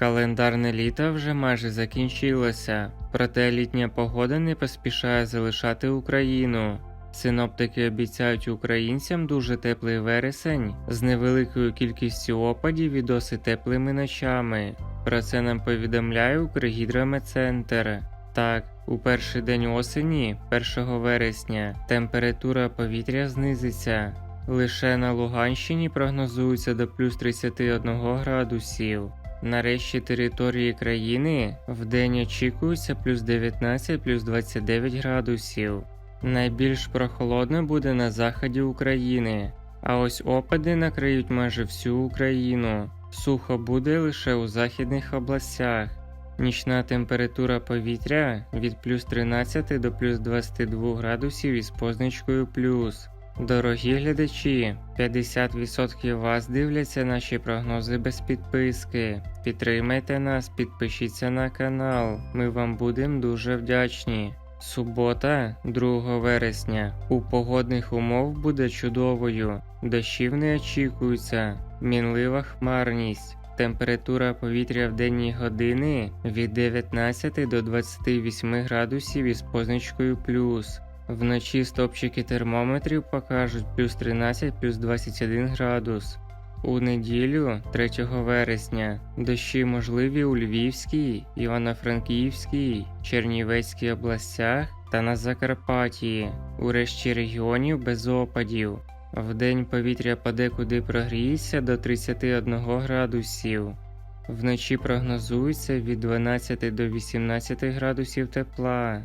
Календарне літо вже майже закінчилося, проте літня погода не поспішає залишати Україну. Синоптики обіцяють українцям дуже теплий вересень з невеликою кількістю опадів і досить теплими ночами. Про це нам повідомляє Укргідрометцентр. Так, у перший день осені, 1 вересня, температура повітря знизиться. Лише на Луганщині прогнозується до плюс 31 градусів. На решті території країни вдень очікується плюс 19 плюс 29 градусів. Найбільш прохолодно буде на заході України, а ось опади накриють майже всю Україну. Сухо буде лише у західних областях. Нічна температура повітря від плюс 13 до плюс 22 градусів із позначкою плюс. Дорогі глядачі, 50% вас дивляться наші прогнози без підписки. Підтримайте нас, підпишіться на канал. Ми вам будемо дуже вдячні. Субота, 2 вересня. У погодних умов буде чудовою. Дощів не очікується. Мінлива хмарність. Температура повітря в денні години від 19 до 28 градусів із позначкою плюс. Вночі стопчики термометрів покажуть плюс 13 плюс 21 градус. У неділю, 3 вересня, дощі можливі у Львівській, Івано-Франківській, Чернівецькій областях та на Закарпатті, у решті регіонів без опадів. Вдень повітря подекуди прогріється до 31 градусів. Вночі прогнозується від 12 до 18 градусів тепла.